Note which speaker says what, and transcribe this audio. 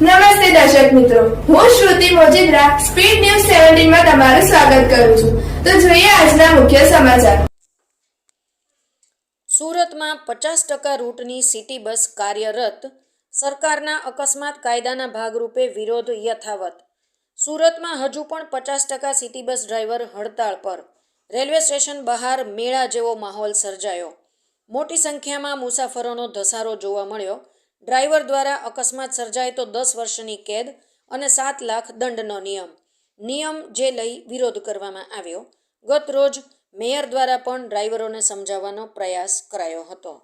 Speaker 1: નમસ્તે દર્શક મિત્રો. હું શ્રુતિ મોજીદ્રા, સ્પીડ ન્યૂઝ સેવન્ટીનમાં તમારું સ્વાગત કરું છું. તો જોઈએ આજના મુખ્ય સમાચાર.
Speaker 2: સુરતમાં પચાસ ટકા રૂટની સિટી બસ કાર્યરત, સરકારના અકસ્માત કાયદાના ભાગરૂપે વિરોધ યથાવત. સુરતમાં હજુ પણ પચાસ ટકા સિટી બસ ડ્રાઈવર હડતાળ પર. રેલવે સ્ટેશન બહાર મેળા જેવો માહોલ સર્જાયો. મોટી સંખ્યામાં મુસાફરોનો ધસારો જોવા મળ્યો. ડ્રાઈવર દ્વારા અકસ્માત સર્જાય તો દસ વર્ષની કેદ અને સાત લાખ દંડનો નિયમ. નિયમ જે લઈ વિરોધ કરવામાં આવ્યો. ગત રોજ મેયર દ્વારા પણ ડ્રાઈવરોને સમજાવવાનો પ્રયાસ કરાયો હતો.